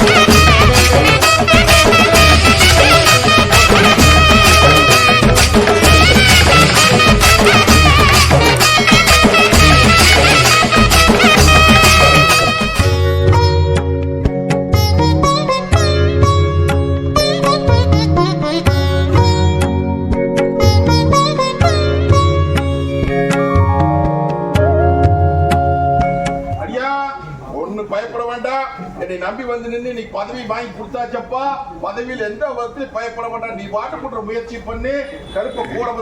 Okay.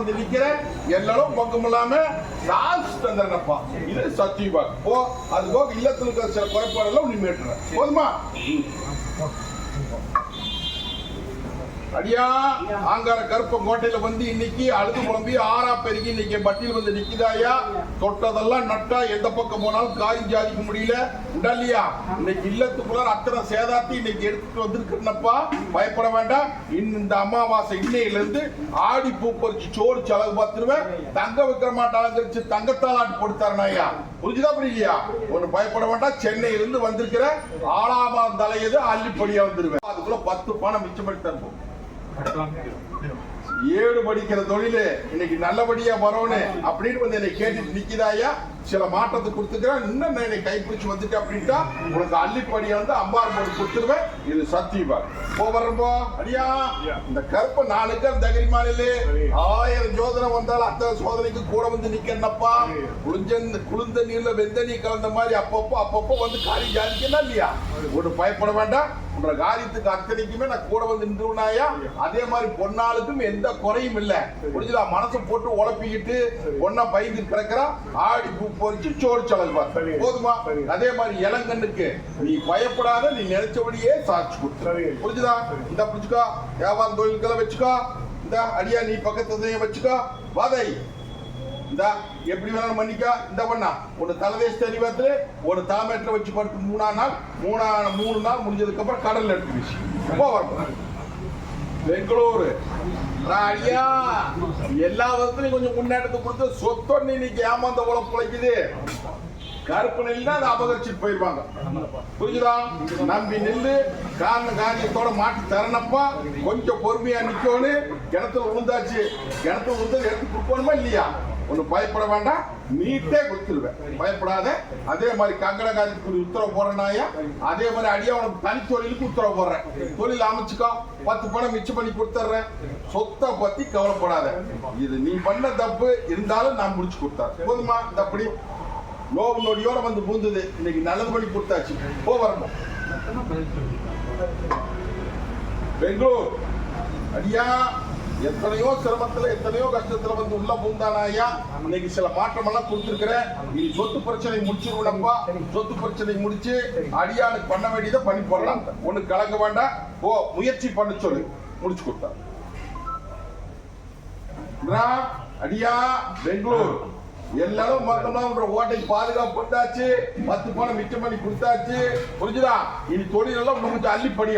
வந்து நிக்கிறேன். எல்லாரும் பக்கம் இல்லாம லாஸ்ட் தந்தனப்பா இது சத்தியமா போ அது போக இல்லத்துல இருக்கிற சில குறைபாடெல்லாம் நீ மேட்டுற போதுமா? அடியா ஆங்கார கருப்ப கோட்டையில வந்து இன்னைக்கு அழுது குழம்பி ஆறா பெருகி இன்னைக்கு பட்டியல் வந்து நிக்குதாயா தொட்டதெல்லாம் நட்டா எந்த பக்கம் போனாலும் காய் ஜாதிக்க முடியல. உடல்லையா இன்னைக்கு இல்லத்துக்குள்ள அத்தனை சேதாத்தி இன்னைக்கு எடுத்துட்டு வந்திருக்கிறப்பா பயப்பட வேண்டாம். இன்னும் இந்த அமாவாசை இன்னையில இருந்து ஆடி பூ பறிச்சு சோறு செலவு பார்த்துருவேன். தங்க விக்கிற மாட்டாளங்கரிச்சு தங்கத்தால் ஆட்டு கொடுத்தாருனாயா புரிஞ்சுதா புரியலையா? ஒண்ணு பயப்பட வேண்டாம். சென்னையில இருந்து வந்திருக்கிற ஆளாமா தலையது அள்ளிப்படியா வந்துருவேன். அதுக்குள்ள பத்து பணம் மிச்சப்படுத்தி தருவோம் ஏழு படிக்கிற தொழிலு இன்னைக்கு நல்லபடியா வரணும் அப்படின்னு வந்து என்னை கேட்டுட்டு நிக்கிறாயா சில மாற்றத்தை கொடுத்துக்கிறேன் இன்னும் என்னை கைப்பிடிச்சு வந்துட்டு அப்படின்ட்டா உனக்கு அள்ளிப்படியா வந்து அம்பார் போட்டு கொடுத்துருவேன். இது சத்தியமா போ வரம்போ அடியா இந்த கருப்ப நாளுக்கு அந்த தகரிமானிலே ஆயிரம் ஜோதனை வந்தாலும் அத்தனை சோதனைக்கு கூட வந்து நிக்கிறனப்பா குளிஞ்ச குளிர்ந்த நீர்ல வெந்த நீர் கலந்த மாதிரி அப்பப்போ அப்பப்போ வந்து காரி ஜாதிக்கணும் இல்லையா? ஒன்று பயப்பட வேண்டாம். உன்ற காரியத்துக்கு அத்தனைக்குமே நான் கூட வந்து நின்றுனாயா அதே மாதிரி பொன்னாளுக்கும் எந்த குறையும் இல்ல. புரிஞ்சுதா? மனசை போட்டு உழப்பிக்கிட்டு பொண்ணா பயந்து கிடக்குறா. ஆடி பொறிச்சு சோறு செலவு சரி. போதுமா. அதே மாதிரி இளங்கண்ணுக்கு நீ பயப்படாத நீ நினைச்சபடியே சாட்சி கொடுத்து. புரிஞ்சுதா? இந்த புடிச்சுக்கோ வியாபாரம் தொழில்களை வச்சுக்கோ. இந்த அடியா நீ பக்கத்துல வச்சுக்கோ. வாதை. இந்த எப்படி வேணாலும் மன்னிக்கா. இந்த பண்ணா. ஒரு தலைதேச தெளிவத்துல ஒரு தாமேட்டில் வச்சு படுத்து மூணா நாள் மூணா மூணு நாள் முடிஞ்சதுக்கு அப்புறம் கடல்ல எடுத்து வீசி. ரொம்ப பெங்களூரு. ஐயா எல்லா விதத்துலயும் கொஞ்சம் முன்னேற்றத்தை கொடுத்து சொத்தொன்னு இன்னைக்கு ஏமாந்த உலகம் பிழைக்குது கருப்பு நெல் அதை அபகரிச்சுட்டு போயிருவாங்க புரிஞ்சுதா? நம்பி நின்று காரண காரியத்தோட மாட்டி தரணப்பா கொஞ்சம் பொறுமையா நிக்கணும் கிணத்துல விழுந்தாச்சு கிணத்துல விழுந்தது எடுத்து கொடுக்கணுமா இல்லையா? ஒன்று பயப்பட வேண்டாம். நீட்டே கொடுத்துருவேன். பயப்படாத. அதே மாதிரி கங்கடகாதிக்கு உத்தரவு போடுறனாயா அதே மாதிரி அடியா உனக்கு தனி தொழிலுக்கு உத்தரவு போடுறேன். தொழில் அமைச்சுக்கோ. பத்து பணம் மிச்சம் பண்ணி கொடுத்துட்றேன். சொத்தை பத்தி கவலைப்படாத. இது நீ பண்ண தப்பு. இருந்தாலும் நான் முடிச்சு கொடுத்தேன். போதுமா? இந்த அப்படி நோவு நொடியோட வந்து பூந்தது. இன்னைக்கு நல்லது பண்ணி கொடுத்தாச்சு. போ வரணும். பெங்களூர். அடியா. எத்தனையோ சிரமத்துல எத்தனையோ கஷ்டத்துல வந்து உள்ள பூந்தானாயா இன்னைக்கு சில மாற்றம் எல்லாம் கொடுத்துருக்கிறேன். நீ சொத்து பிரச்சனை முடிச்சிருவனப்பா சொத்து பிரச்சனை முடிச்சு அடியானுக்கு பண்ண வேண்டியதை பண்ணி போடலாம். ஒண்ணு கலங்க வேண்டாம். ஓ முயற்சி பண்ண சொல்லு. முடிச்சு கொடுத்தா. அடியா பெங்களூர். எல்லாரும் மொத்தமா உன்ற ஓட்டை பாதுகாப்பு கொடுத்தாச்சு. பத்து பணம் மிச்சம் பண்ணி கொடுத்தாச்சு. புரிஞ்சுதா? இனி தொழில் எல்லாம் கொஞ்சம் அள்ளி படி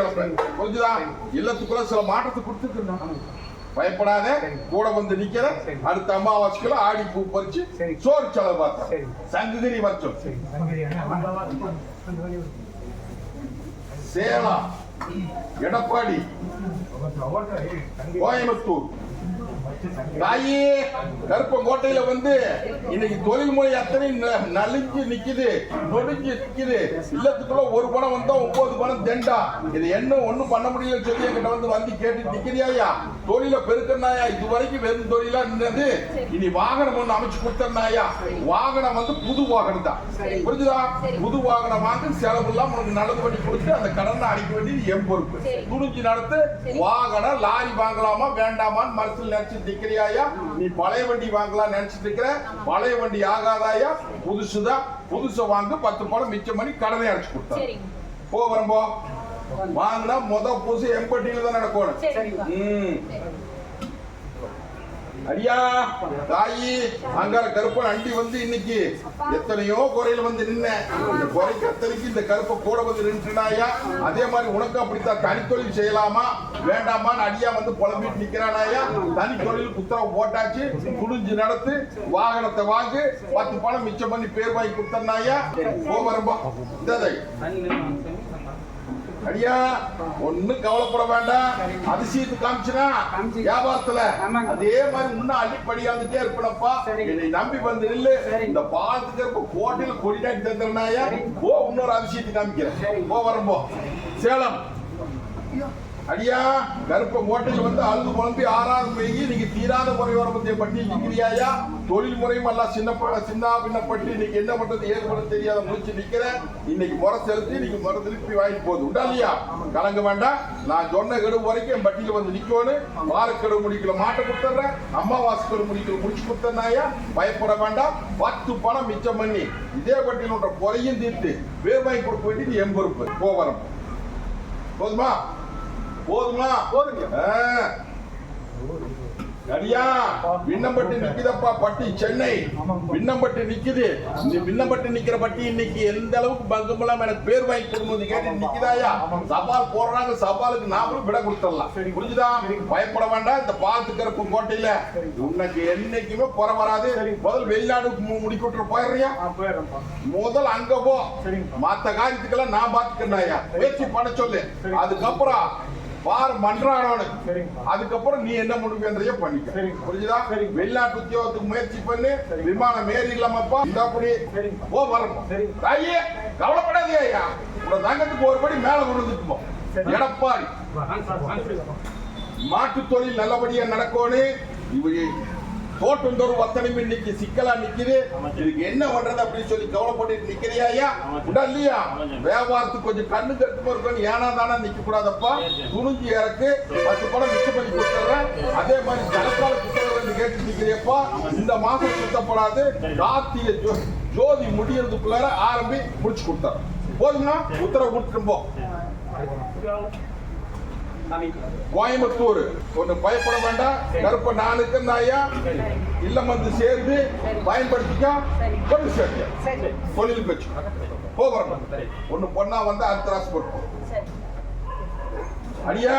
புரிஞ்சுதா? இல்லத்துக்குள்ள சில மாற்றத்தை கொடுத்துருக்கேன் பயப்படாத. கூட வந்து நிக்கிற. அடுத்த அமாவாசைக்குள்ள ஆடி பூ பறிச்சு சரி. சோறு செலவு பார்த்தேன் சரி. சங்ககிரி வச்சோம் சேலம். எடப்பாடி. கோயம்புத்தூர். தாயி கருப்பங்கோட்டையில வந்து இன்னைக்கு தொழில்முறை அத்தனை ந- நலிஞ்சு நிக்குது நொடிஞ்சு நிக்குது. இல்லத்துக்குள்ள ஒரு பணம் வந்தா ஒன்பது பணம் தெண்டா. இது என்ன ஒண்ணும் பண்ண முடியல சொல்லி என்கிட்ட வந்து வந்து கேட்டு நிக்கிறியாயா தொழில பெருக்கனாயா இது வரைக்கும் வெறும் தொழிலா நின்னது இனி வாகனம் ஒண்ணு அமைச்சு கொடுத்தனாயா வாகனம் வந்து புது வாகனம் தான். புரிஞ்சுதா? புது வாகனம் வாங்க செலவு எல்லாம் உனக்கு நல்லது பண்ணி கொடுத்து அந்த கடனை அடிக்க வேண்டியது என் பொறுப்பு. துணிஞ்சு நடத்து வாகனம் லாரி வாங்கலாமா வேண்டாமான்னு மனசில் நினைச்சு நிக்கிறியாயா நீ பழைய வண்டி வாங்கலாம் நினைச்சிட்டு இருக்கிற பழைய வண்டி ஆகாதாயா புதுசுதான் புதுசை வாங்க பத்து பணம் மிச்சம் பண்ணி கடனை அடைச்சு கொடுத்தா. போ வரம்போ. வாங்கினா முத புதுசு எம்பட்டியில தான் நடக்கணும். அடியா. தாயி அங்கால கருப்பன் அண்டி வந்து இன்னைக்கு எத்தனையோ குறையில வந்து நின்ன. இந்த குறை கத்தனைக்கு இந்த கருப்பை கூட வந்து நின்றுனாயா? அதே மாதிரி உனக்கு அப்படித்தான். தனி தொழில் செய்யலாமா? வேண்டாமான்னு அடியா வந்து புலம்பிட்டு நிக்கிறானாயா? தனி தொழில் உத்தரவு போட்டாச்சு குடிஞ்சு நடத்து வாகனத்தை வாங்கு பத்து பணம் மிச்சம் பண்ணி பேர் வாங்கி கொடுத்தனாயா போ வரம்போ இந்த அடியா ஒண்ணும் கவலைப்பட வேண்டாம் அதிசயத்து காமிச்சுனா காமிச்சு. வியாபாரத்துல. அதே மாதிரி இன்னும் அள்ளிப்படியாந்துட்டே இருப்பனப்பா சரிங்க. என்னை நம்பி வந்து நில்லு. இந்த பாலத்துக்கு இருப்ப கோட்டையில கொடி நாட்டி தந்துடுனாயா சரிங்க. போ இன்னொரு அதிசயத்தை காமிக்கிறேன். போ வரம்போ சேலம் அடியா கருப்ப கோட்டையில் வந்து அழுது குழம்பி ஆறாவது பெய்கி நீங்க தீராத முறை வரம்பத்தை பட்டி நிக்கிறியாயா? தொழில் முறையும் எல்லாம் சின்ன சின்ன பின்னப்பட்டு இன்னைக்கு என்ன பண்றது? ஏது பண்ண தெரியாத முடிச்சு நிக்கிற. இன்னைக்கு முறை செலுத்தி நீங்க முறை திருப்பி வாங்கிட்டு போகுது. உண்டா இல்லையா? கலங்க வேண்டாம். நான் சொன்ன கெடு வரைக்கும் என் பட்டியில வந்து நிக்கணும் வாரக்கெடு முடிக்கல மாட்ட கொடுத்துட்றேன். அம்மாவாசை கெடு முடிக்கல முடிச்சு கொடுத்தனாயா பயப்பட வேண்டாம். பத்து பணம் மிச்சம் பண்ணி இதே பட்டியல் குறையும் தீர்த்து வேர்வாய் கொடுக்க வேண்டியது எம்பொறுப்பு கோவரம். போதுமா? போதுமா போதுங்க. ஆ. அடியா விண்ணப்பட்டு நிக்குதப்பா பட்டி சென்னை. விண்ணப்பட்டு நிக்குது. இந்த விண்ணப்பட்டு நிக்கிற பட்டி இன்னைக்கு எந்த அளவுக்கு பங்கமெல்லாம் எனக்கு பேர் வாங்கி கொடுக்கும்போது கேட்டு நிக்குதாயா? சவால் போடுறாங்க சவாலுக்கு நாமளும் விட கொடுத்துடலாம். புரிஞ்சுதா? பயப்பட வேண்டாம். இந்த பாலத்து கருப்பு கோட்டையில உனக்கு என்னைக்குமே குறை வராது. முதல் வெளிநாடு முடிக்கிட்டு போயிடுறியா. முதல் அங்க போ. மத்த காரியத்துக்கெல்லாம் நான் பாத்துக்கிறேன்யா முயற்சி பண்ண சொல்லு. அதுக்கப்புறம் பார் சரிங்கப்பா. அதுக்கப்புறம் நீ என்ன முடிவுன்றதைய பண்ணிக்க. புரிஞ்சுதா. வெளிநாட்டு உத்தியோகத்துக்கு முயற்சி பண்ணு. விமானம் ஏறி இல்லாமப்பா இந்த அப்படி. போ வரணும். ஐயே கவலைப்படாதே ஐயா உங்க தங்கத்துக்கு ஒரு படி மேல சரி. எடப்பாடி வாங்க சார், வாங்க சார். மாட்டு தொழில் நல்லபடியா நடக்கணும் இவங்க தோட்டந்தோறும் வத்தனம் இன்னைக்கு சிக்கலா நிக்குது. இதுக்கு என்ன பண்றது அப்படின்னு சொல்லி கவலைப்பட்டு நிக்கிறியா இல்லையா? வியாபாரத்துக்கு கொஞ்சம் கண்ணு கட்டுமா இருக்கணும். ஏனா தானா நிக்க கூடாதப்பா. துணிஞ்சு இறக்கு. பத்து படம் மிச்சம் பண்ணி கொடுத்துறேன். அதே மாதிரி ஜனத்தால புத்தகம் கேட்டு நிக்கிறியப்பா. இந்த மாசம் சுத்தப்படாது கார்த்திகை ஜோதி முடியறதுக்குள்ளார ஆரம்பி முடிச்சு கொடுத்தாரு. போதுமா? உத்தரவு கொடுத்துட்டு போ. கோயம்புத்தூர். ஒண்ணு பயப்பட வேண்டாம். கருப்ப நானுக்கு நாயா இல்லம் வந்து சேர்ந்து பயன்படுத்திக்க கொண்டு சேர்க்க. தொழில் வச்சு போகிறோம் ஒண்ணு பொண்ணா வந்து அடுத்த ராசி போட்டு அடியா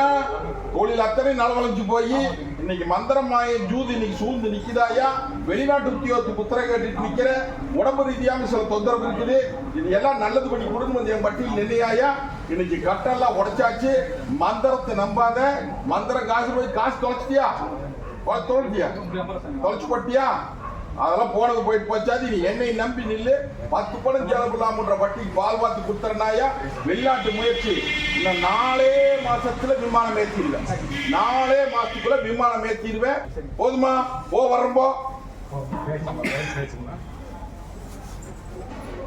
தொழில் அத்தனை நலவழைஞ்சு போய் இன்னைக்கு மந்திரம் மாய ஜூதி இன்னைக்கு சூழ்ந்து நிக்குதாயா வெளிநாட்டு உத்தியோகத்துக்கு உத்தர கேட்டுட்டு நிக்கிற. உடம்பு ரீதியாக சில தொந்தரவு இருக்குது. இது எல்லாம் நல்லது பண்ணி கொடுக்கணும் என் பட்டியல் நிலையாயா இன்னைக்கு கட்டெல்லாம் உடைச்சாச்சு. மந்திரத்தை நம்பாத மந்திரம் காசு போய் காசு தொலைச்சிட்டியா? தொலைச்சியா தொலைச்சு போட்டியா? அதெல்லாம் போனது போயிட்டு போச்சாது நீ என்னை நம்பி நில்லு. பத்து பணம் செலவில்லாமன்ற வட்டிக்கு பால் வாத்து கொடுத்துறனாயா? வெளிநாட்டு முயற்சி. இந்த நாலே மாசத்துல விமானம் ஏற்றிடுவேன் நாலே மாசத்துக்குள்ள விமானம் ஏற்றிடுவேன் போதுமா? போ வரம்போ ஓ,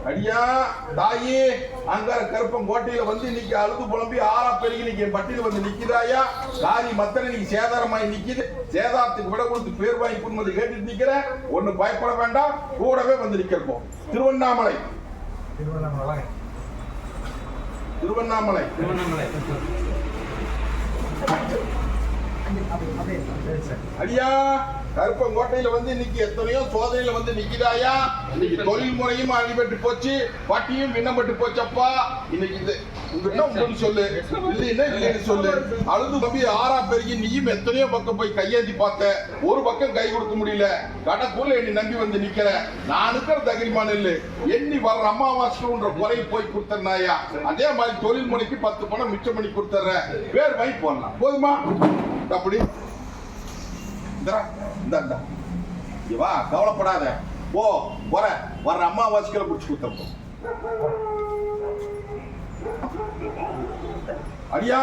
அடியா தாயி அங்கார கருப்பம் கோட்டையில வந்து இன்னைக்கு அழுது புலம்பி ஆறா பெருகி இன்னைக்கு என் பட்டியல வந்து நிக்குதாயா? காரி மத்தனை இன்னைக்கு சேதாரமாய் நிக்குது. சேதாரத்துக்கு விட கொடுத்து பேர் வாங்கி கொடுத்து கேட்டுட்டு நிக்கிறேன் ஒண்ணு பயப்பட வேண்டாம். கூடவே வந்து நிக்கிறப்போம் திருவண்ணாமலை. திருவண்ணாமலை. திருவண்ணாமலை. சரி. அடியா கருப்பங்கோட்டையில வந்து இன்னைக்கு எத்தனையோ சோதனையில வந்து நிக்குதாயா? இன்னைக்கு தொழில் முறையும் அடிபட்டு போச்சு பட்டியும் விண்ணப்பட்டு போச்சப்பா. இன்னைக்கு இது உங்ககிட்ட சொல்லு. இல்லைன்னா இல்லைன்னு சொல்லு. அழுது நம்பி ஆறா பெருகி நீயும் எத்தனையோ பக்கம் போய் கையேந்தி பார்த்த. ஒரு பக்கம் கை கொடுக்க முடியல. கடக்குள்ள என்னை நம்பி வந்து நிக்கிற. நான் இருக்கிற தகிரிமான இல்ல எண்ணி வர்ற அமாவாசைன்ற குறை போய் கொடுத்தனாயா அதே மாதிரி தொழில் முறைக்கு பத்து பணம் மிச்சம் பண்ணி கொடுத்துறேன். பேர் வாங்கி போடலாம். போதுமா? அப்படி. இந்தா, இந்தா, இந்தா. கவலைப்படாத. ஓ போற. வர்ற அம்மாவாசிகளை பிடிச்சி கொடுத்தப்போ ஐயா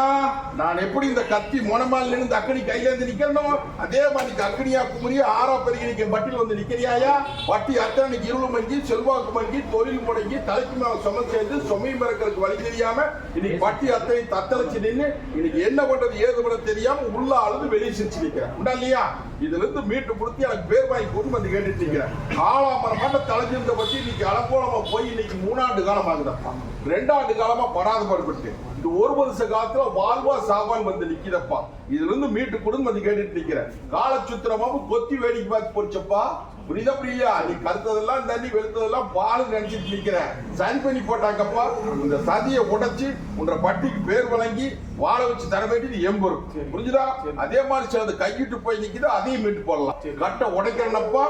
நான் எப்படி இந்த கத்தி மொனமால் இருந்து அக்கடி கையில இருந்து நிக்கிறனோ அதே மாதிரி இந்த அக்கனியா குமரியா ஆறா பெருகி நிக்க வந்து நிக்கிறியாயா? வட்டி அத்தனை இருள் மங்கி செல்வாக்கு மங்கி தொழில் முடங்கி தலைக்கு மேல சும சேர்ந்து சுமையும் பிறக்கிறதுக்கு வழி தெரியாம இன்னைக்கு பட்டி அத்தனை தத்தளிச்சு நின்று இன்னைக்கு என்ன பண்றது ஏது பண்ண தெரியாம உள்ள அழுது வெளியே சிரிச்சு நிக்கிறேன். உண்டா இல்லையா? இதுல இருந்து மீட்டு கொடுத்து எனக்கு பேர் வாங்கி கொண்டு வந்து கேட்டுட்டு நிக்கிறேன். ஆளாமரமாட்ட தலைஞ்சிருந்த பத்தி இன்னைக்கு அலங்கோலமா போய் இன்னைக்கு மூணாண்டு காலம் ஆகுதப்பா ரெண்டாண்டு காலமா படாத பாடுபட்டு. இந்த ஒரு வருஷ காலத்துல வாழ்வா சாவான் வந்து நிக்கிறப்பா. இதுல இருந்து மீட்டு கொடுத்து வந்து கேட்டுட்டு நிக்கிறேன் காலச்சுத்திரமாவும் கொத்தி வேடிக்கை பார்த்து போச்சப்பா. புரியுதா புரியா நீ கருத்ததெல்லாம் தண்ணி வெளுத்ததெல்லாம் பால் நினைச்சிட்டு நிக்கிறேன் சரி பண்ணி போட்டாங்கப்பா. இந்த சதியை உடைச்சு உன்ற பட்டிக்கு பேர் வழங்கி வாழ வச்சு தர வேண்டியது எம்பரும் புரிஞ்சுதா? அதே மாதிரி சிலது கையிட்டு போய் நிக்குது அதையும் மீட்டு போடலாம். கட்டை உடைக்கிறனப்பா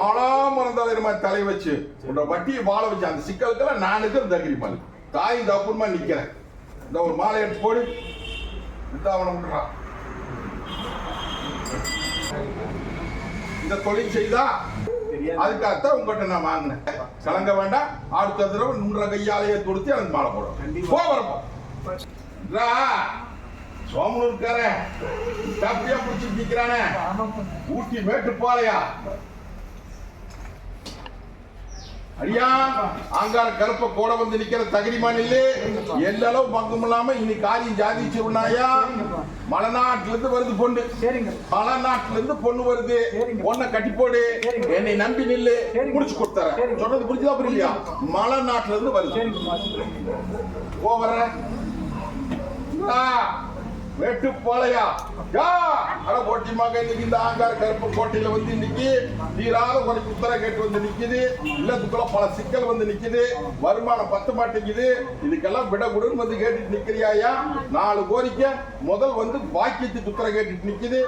ஆனா மறந்தாலும் மாதிரி தலை வச்சு உன்ற வட்டியை வாழ வச்சு அந்த சிக்கலுக்கெல்லாம் நான் இருக்கிற தகிரி மாதிரி. தாய் தப்புமா நிக்கிறேன். இந்த ஒரு மாலை எடுத்து போடு. அவனை விட்டுறான். இந்த தொழில் செய்தா அதுக்காகத்தான் உங்ககிட்ட நான் வாங்கினேன். கலங்க வேண்டாம். அடுத்த தடவை நின்ற கையாலேயே கொடுத்து எனக்கு மாலை போடும் போ வரப்போ. சோமனூர்காரன். தப்பியா பிடிச்சி நிக்கிறானே. ஊட்டி மேட்டு போலையா ஐயா ஆங்கார கருப்ப கூட வந்து நிக்கிற தகுதிமான் இல்லே. எல்லளவு பங்கும் இல்லாம இனி காரியம் ஜாதிச்சிருந்தாயா மலைநாட்டுல இருந்து வருது பொண்ணு. சரிங்க. மலைநாட்டுல இருந்து பொண்ணு வருது. பொண்ணை கட்டி போடு. என்னை நம்பி நில்லு. முடிச்சு கொடுத்தறேன். சொன்னது புரிஞ்சுதா புரியலையா? மலைநாட்டுல இருந்து வருது. சரிங்க மாஸ்டர் போ யா! அட போட்டி மக இன்னைக்கு இந்த ஆங்கார கருப்பு கோட்டையில வந்து இன்னைக்கு தீராத ஒரு குத்தரை கேட்டு வந்து நிக்குது. இல்லத்துக்குள்ள பல சிக்கல் வந்து நிக்குது. வருமானம் பத்த மாட்டேங்குது. இதுக்கெல்லாம் விட வந்து கேட்டுட்டு நிக்கிறியாயா நாலு கோரிக்கை முதல் வந்து பாக்கியத்துக்கு குத்தரை கேட்டுட்டு நிக்குது.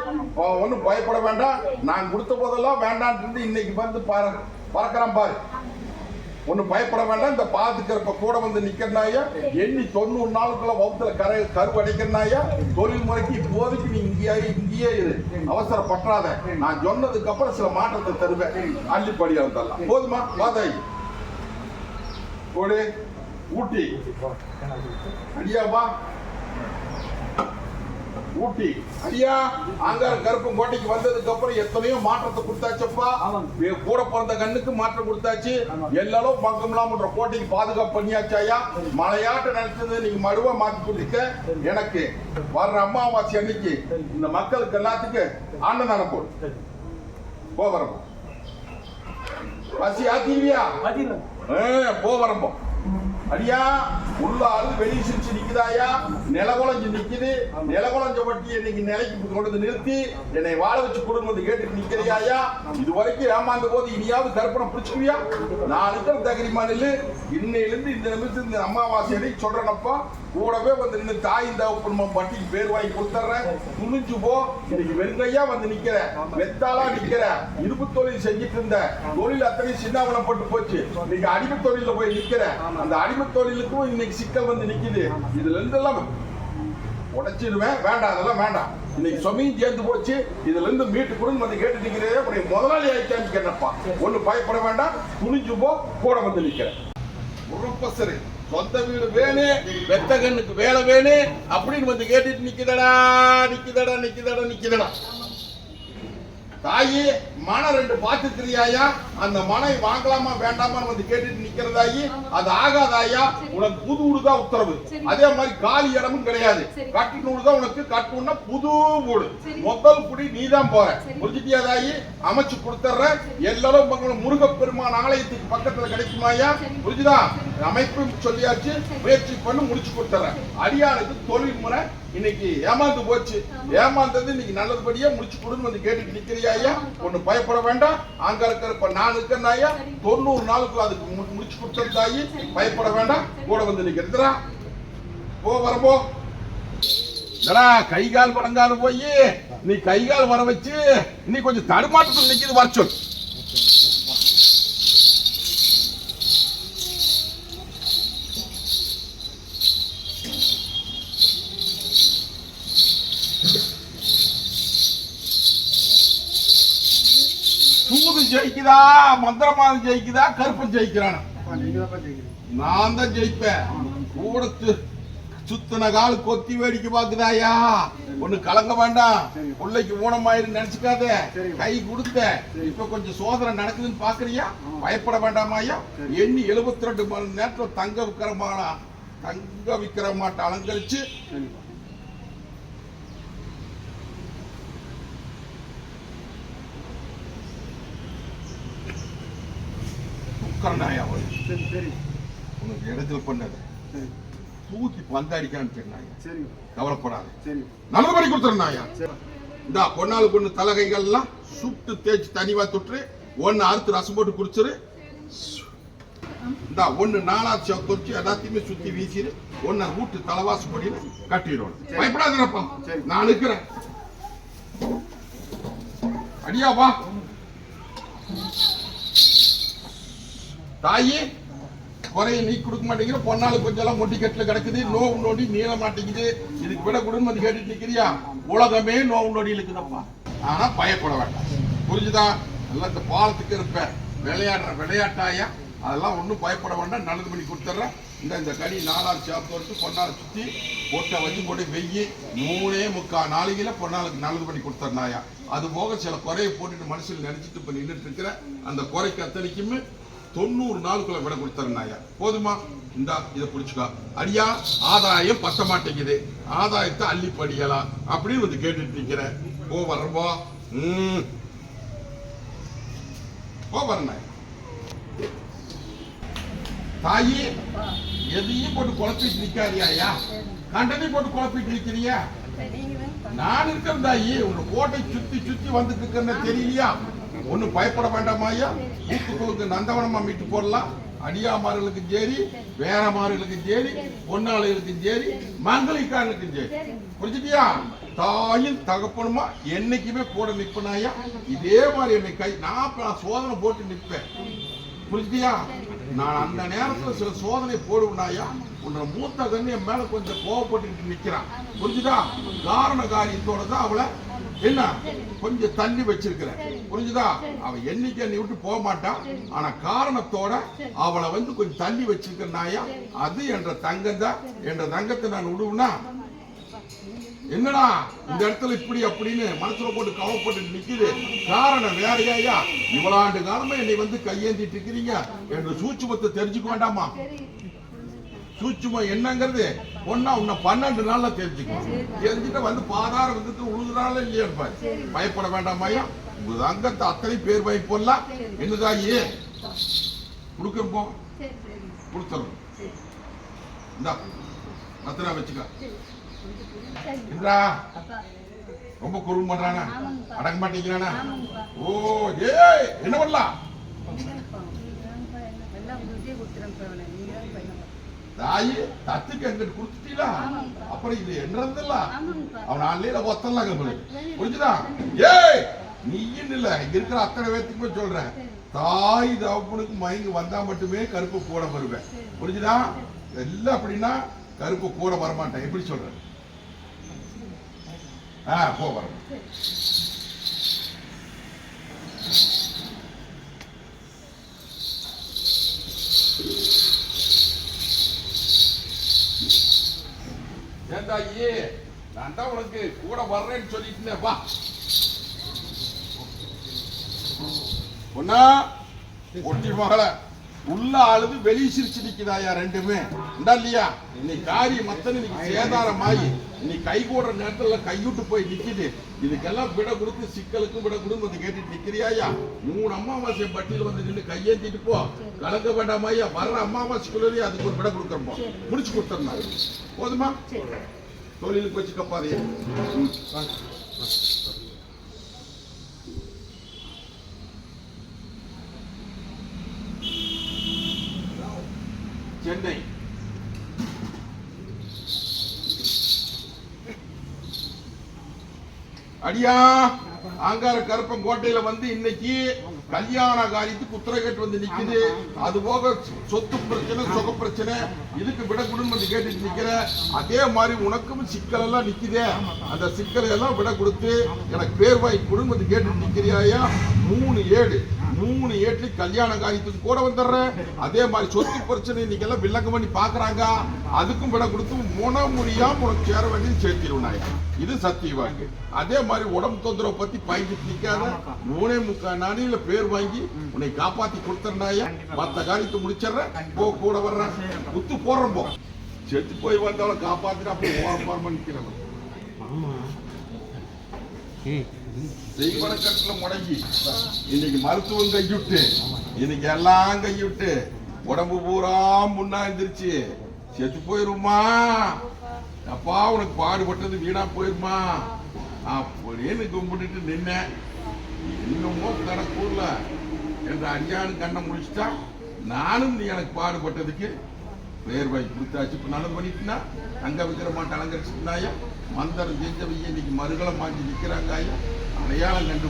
ஒன்றும் பயப்பட வேண்டாம். நான் கொடுத்த போதெல்லாம் வேண்டான்ட்டு இருந்து இன்னைக்கு வந்து பாரு பறக்கிறான் பாரு. ஒன்றும் பயப்பட வேண்டாம். இந்த பாதுக்கிறப்ப கூட வந்து நிற்கிறனாயா எண்ணி தொண்ணூறு நாளுக்குள்ள வகுத்துல கரை கரு அடைக்கிறனாயா தொழில் முறைக்கு இப்போதைக்கு நீ இங்கேயே இங்கேயே இரு. அவசரப்பற்றாத நான் சொன்னதுக்கு அப்புறம் சில மாற்றத்தை தருவேன். அள்ளிப்படியா தரலாம் போதுமா? வாதாய் ஓடு ஊட்டி. அடியாவா ஊட்டி. ஐயா அங்கார கருப்பு கோட்டைக்கு வந்ததுக்கு அப்புறம் எத்தனையோ மாற்றத்தை கொடுத்தாச்சப்பா. கூட பிறந்த கண்ணுக்கு மாற்றம் கொடுத்தாச்சு. எல்லாரும் பங்கம்லாம்ன்ற கோட்டைக்கு பாதுகாப்பு பண்ணியாச்சாயா மலையாட்ட நினைச்சது நீங்க மடுவா மாத்தி கொடுத்துக்க எனக்கு வர்ற அமாவாசை அன்னைக்கு இந்த மக்களுக்கு எல்லாத்துக்கும் அன்னதானம் போடு. சரி. போ வரப்போ பசி ஆத்திருவியா அதில் போ வரப்போ அடியா உள்ள ஆளு வெளியே சிரிச்சு நிக்குதாயா நிலகுலஞ்சு நிக்குது. நிலகுலஞ்ச வட்டியை இன்னைக்கு நிலைக்கு கொண்டு வந்து நிறுத்தி என்னை வாழ வச்சு கொடுங்க கேட்டு நிக்கிறியாயா இது வரைக்கும் ஏமாந்த போது இனியாவது கற்பனை பிடிச்சிருவியா நான் இருக்கிற தகரிமா இன்னையிலிருந்து இந்த நிமிஷம் இந்த அமாவாசை சொல்றேனப்பா. கூடவே வந்து நின்று தாய் இந்த குடும்பம் பட்டிக்கு பேர் வாங்கி கொடுத்துட்றேன் துணிஞ்சு போ. இன்னைக்கு வெங்கையா வந்து நிக்கிற வெத்தாளா நிக்கிற இருப்பு தொழில் செஞ்சுட்டு இருந்த தொழில் அத்தனை சின்னாவனப்பட்டு போச்சு. இன்னைக்கு அடிமை தொழில போய் நிக்கிற அந்த அடிமை தொழிலுக்கும் இன்னைக்கு சிக்கல் வந்து நிக்குது. இதுல இருந்து எல்லாம் உடைச்சிடுவேன் வேண்டாம் அதெல்லாம் வேண்டாம். இன்னைக்கு சொமையும் சேர்ந்து போச்சு. இதுல இருந்து மீட்டு கொடுன்னு வந்து கேட்டு நிக்கிறே உடைய முதலாளி ஆயிட்டான்னு கேட்டப்பா ஒண்ணு பயப்பட வேண்டாம். துணிஞ்சு போ. கூட வந்து நிக்கிறேன். ரொம்ப சரி சொந்த வீடு வேணு வெத்த கண்ணுக்கு வேலை வேணும் அப்படின்னு வந்து கேட்டுட்டு நிக்குதடா நிக்குதடா நிக்குதடா நிக்குதடா. தாயி மனம் ரெண்டு பார்த்துக்கிறியாயா அந்த மனை வாங்கலாமா வேண்டாமா வந்து கேட்டுட்டு நிக்கிறதாயி அது ஆகாதாயா? உனக்கு புது வீடு தான் உத்தரவு. அதே மாதிரி காலி இடமும் கிடையாது. சரி. கட்டு நூறு தான் உனக்கு கட்டணும்னா புது வீடு. முதல் குடி நீ தான் போற. சரி. புரிஞ்சுட்டியா தாயி அமைச்சு கொடுத்துட்றேன் எல்லாரும் முருகப்பெருமான் ஆலயத்துக்கு பக்கத்துல கிடைக்குமாயா. புரிஞ்சுதா? அமைப்பு சொல்லியாச்சு. முயற்சி பண்ணி முடிச்சு கொடுத்துறேன் அடியானுக்கு தொழில் முறை இன்னைக்கு ஏமாந்து போச்சு. ஏமாந்தது இன்னைக்கு நல்லபடியா முடிச்சு கொடுன்னு வந்து கேட்டுட்டு நிக்கிறியா ஐயா ஒண்ணு பயப்பட வேண்டாம். அங்க இருக்கிறப்ப நான் இருக்கிறனாயா சரி. தொண்ணூறு நாளுக்கு அதுக்கு முடிச்சு முடிச்சு கொடுத்தாயி பயப்பட வேண்டாம். கூட வந்து நிக்கிறதுடா. போ வரப்போ டடா, கை கால் வணங்காது போய்? நீ கை கால் வர வச்சு நீ கொஞ்சம் தடுமாற்றத்தில் நிக்குது வர சொல்லு. சூது ஜெயிக்குதா மந்திரமாதம் ஜெயிக்குதா கருப்பன் ஜெயிக்கிறான்? நான் தான் ஜெயிப்பேன். கூட சுத்தின கால் கொத்தி வேடிக்கை பாக்குதாயா ஒண்ணு கலங்க வேண்டாம். பிள்ளைக்கு ஊனமாயிரு நினைச்சுக்காத. கை கொடுத்த இப்ப கொஞ்சம் சோதனை நடக்குதுன்னு பாக்குறியா? பயப்பட வேண்டாமாயா எண்ணி 72 ரெண்டு மணி நேரத்துல தங்க விக்கிரமான தங்க விக்கிரமாட்ட அலங்கரிச்சு உக்கரனாயா சரி சரி. உனக்கு இடத்துல பண்ணது தூக்கி பந்தாடிக்கான்னு சரி. கவலைப்படாத. சரி. நல்லபடி கொடுத்துருந்தாயா? சரி. இந்த பொன்னாலு பொண்ணு தலைகைகள்லாம் சுட்டு தேய்ச்சி தனிவா தொட்டு ஒன்னு அறுத்து ரசம் போட்டு குடிச்சிரு. இந்த ஒண்ணு நாலாவது சேவ் தொச்சு எல்லாத்தையுமே சுத்தி வீசிடு ஒன்னு வீட்டு தலைவாசு படி கட்டிடுவோம். பயப்படாதப்பா. நான் இருக்கிறேன் அடியா வா. தாயி குறைய நீ கொடுக்க மாட்டேங்கிற பொன்னாள் கொஞ்சம் எல்லாம் மொட்டி கட்டில கிடக்குது நோவு நோண்டி நீள மாட்டேங்குது. இதுக்கு விட கொடுன்னு வந்து கேட்டுட்டு இருக்கிறியா உலகமே நோவு நோடி இருக்குதப்பா. ஆனா பயப்பட வேண்டாம். புரிஞ்சுதா? எல்லாம் இந்த பாலத்துக்கு இருப்ப. விளையாடுற விளையாட்டாயா? அதெல்லாம் ஒன்றும் பயப்பட வேண்டாம். நல்லது பண்ணி கொடுத்துட்றேன். இந்த இந்த கனி நாலாறு சாப்பிட்டு வரைக்கும் சுற்றி பொட்டை வச்சு கொண்டு வெய்யி மூணே முக்கால் நாளைக்கில் பொன்னாளுக்கு நல்லது பண்ணி கொடுத்துட்றாயா அது போக சில குறையை போட்டுட்டு மனசில் நினைச்சிட்டு இப்போ நின்றுட்டு இருக்கிற அந்த குறைக்கு அத்தனைக்குமே தொண்ணூறு நாளுக்குள்ள விட கொடுத்துறனாயா போதுமா? இந்தா இதை பிடிச்சிக்கா. அடியா ஆதாயம் பத்த மாட்டேங்குது. ஆதாயத்தை அள்ளி படிக்கலாம் அப்படின்னு வந்து கேட்டுட்டு இருக்கிறேன் போ வரம்போ ம். போ வரேன் தாயி எதையும் போட்டு குழப்பிட்டு நிக்காதியா கண்டனையும் போட்டு குழப்பிட்டு இருக்கிறியா நான் இருக்கேன் தாயி. உங்க கோட்டை சுத்தி சுத்தி வந்துட்டு இருக்கேன்னு தெரியலையா? ஒண்ணும் பயப்பட வேண்டாமாயா ஊத்துக்குழுக்கு நந்தவனமா மீட்டு போடலாம். அடியாமார்களுக்கும் சரி வேறமார்களுக்கும் சரி பொன்னாளிகளுக்கும் சரி மங்களிக்காரர்களுக்கும் சரி புரிஞ்சுட்டியா? தாயும் தகப்பனுமா என்னைக்குமே கூட நிற்பனாயா இதே மாதிரி என்னை கை நான் சோதனை போட்டு நிற்பேன். புரிஞ்சுட்டியா? நான் அந்த நேரத்தில் சில சோதனை போடுவேனாயா உன்னை மூத்த கண்ணு என் மேல கொஞ்சம் கோவப்பட்டு நிற்கிறான் புரிஞ்சுதா காரண காரியத்தோட தான் அவளை என்ன? கொஞ்சம் தள்ளி வச்சிருக்கிற புரிஞ்சுதா? அவ என்னைக்கு என்னை விட்டு போக மாட்டான் ஆனா காரணத்தோட அவளை வந்து கொஞ்சம் தள்ளி வச்சிருக்கிறனாயா? அது என்ற தங்கம் தான் என்ற தங்கத்தை நான் விடுவேனா? என்னடா? இந்த இடத்துல இப்படி அப்படின்னு மனசுல போட்டு கவலைப்பட்டு நிக்குது. காரணம் வேறையா இவ்வளாண்டு காலமா என்னை வந்து கையேந்திட்டு இருக்கிறீங்க. என்று சூட்சுமத்தை தெரிஞ்சுக்க வேண்டாமா? சூட்சுமம் என்னங்கிறது ஒன்னா உன்னை பன்னெண்டு நாள்ல தெரிஞ்சுக்கணும். தெரிஞ்சுட்டு வந்து பாதார வந்துட்டு உழுதுனால இல்லையா இருப்பாரு. பயப்பட வேண்டாமாயா உங்க அங்கத்தை அத்தனை பேர் வாங்கி போடலாம் என்னதாயி கொடுக்குறோம் கொடுத்துறோம் இந்தா பத்திரம் வச்சுக்க. இந்தா ரொம்ப குறும் பண்றானா. அடங்க மாட்டேங்கிறானா. ஓ ஏய் என்ன பண்ணலாம்? தாயி தத்துக்கு எங்கிட்டு கொடுத்துட்டீங்களா? அப்புறம் இது என்னறதில்ல அவன் ஆன்லைன்ல கம்பெனி புரிஞ்சுதா? ஏய் நீயும் இல்ல. இருக்கிற அத்தனை பேர்த்துக்குமே சொல்றேன். தாய் தகப்பனுக்கு மயங்கி வந்தா மட்டுமே கருப்பு கூட வருவேன். புரிஞ்சுதா? எல்லாம் அப்படின்னா கருப்பு கூட வரமாட்டேன் எப்படி சொல்றேன் ஆ போ வரேன் ஏண்டா நான் தான் உனக்கு கூட வர்றேன்னு சொல்லிட்டு வா. ஒன்னா ஒட்டி மகள. உள்ள அழுது வெளி சிரிச்சு நிக்குதாயா ரெண்டுமே? இந்தா இல்லையா? இன்னைக்கு காரி மத்தன் இன்னைக்கு சேதாரமாயி இன்னைக்கு கை கூடுற நேரத்துல கைவிட்டு போய் நிக்குது. இதுக்கெல்லாம் விட கொடுத்து சிக்கலுக்கும் விட கொடுத்து வந்து கேட்டுட்டு நிக்கிறியாயா? மூணு அமாவாசை பட்டியல் வந்து நின்று கையேந்திட்டு போ. கலங்க வேண்டாமாயா வர்ற அமாவாசைக்குள்ளே அதுக்கு ஒரு விட கொடுக்குறப்போ முடிச்சு கொடுத்துருந்தாங்க போதுமா? தொழிலுக்கு வச்சு கப்பாதே ம், வாங்க. சென்னை அடியா ஆங்கார கருப்பன் கோட்டையில வந்து இன்னைக்கு கல்யாண காரியத்துக்கு உத்தரகேட்டு வந்து நிக்குது. அது போக சொத்து பிரச்சனை சுக பிரச்சனை இதுக்கு விட வந்து கேட்டுட்டு நிக்கிற. அதே மாதிரி உனக்கும் சிக்கல் எல்லாம் நிக்குதே அந்த சிக்கலை எல்லாம் விட கொடுத்து எனக்கு பேர் கொடுன்னு வந்து கேட்டுட்டு நிக்கிறியாயா மூணு ஏடு மூணு ஏட்லி கல்யாண காரியத்துக்கு கூட வந்துடுறேன். அதே மாதிரி சொத்து பிரச்சனை இன்னைக்கு எல்லாம் பண்ணி பாக்குறாங்க அதுக்கும் விட கொடுத்து முன முடியாம உனக்கு சேர வேண்டியது சேர்த்திருவாங்க இது சத்திய வாக்கு. அதே மாதிரி உடம்பு தொந்தரவை பத்தி பயந்துட்டு நிக்காத. மூணே முக்கால் நாளையில பேர் வாங்கி உன்னை காப்பாத்தி கொடுத்துறாயா மத்த காரியத்தை முடிச்சிடுறேன். போ கூட வர்றேன். குத்து போடுறேன் போ. செத்து போய் வந்தவளை காப்பாத்திட்டு அப்படி ஓரம் போரமா நிக்கிறவன் செய்வனக்கட்டுல முடங்கி. இன்னைக்கு மருத்துவம் கையுட்டு இன்னைக்கு எல்லாம் கையுட்டு உடம்பு பூரா முன்னா எந்திரிச்சு செத்து போயிருமா அப்பா உனக்கு பாடுபட்டது வீணா போயிருமா அப்படின்னு கும்பிட்டுட்டு நின்னேன். இன்னமும் கணக்கூர்ல என்ற அஞ்சானு கண்ணை முடிச்சுட்டா நானும் நீ எனக்கு பாடுபட்டதுக்கு பேர் வாய் கொடுத்தாச்சு. இப்போ நல்லது பண்ணிட்டுனா அங்கே வைக்கிற மாட்டை மந்திரம் செஞ்சவையே இன்னைக்கு மறுகளை மாட்டி நிற்கிறாங்க ஐயா. அடையாளம் கண்டு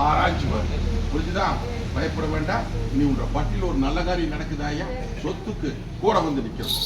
ஆராய்ச்சுவார் புரிஞ்சுதா? பயப்பட வேண்டாம் நீ உன்ற பட்டியல் ஒரு நல்ல காரியம் நடக்குதாயா சொத்துக்கு கூட வந்து நிற்கிறோம்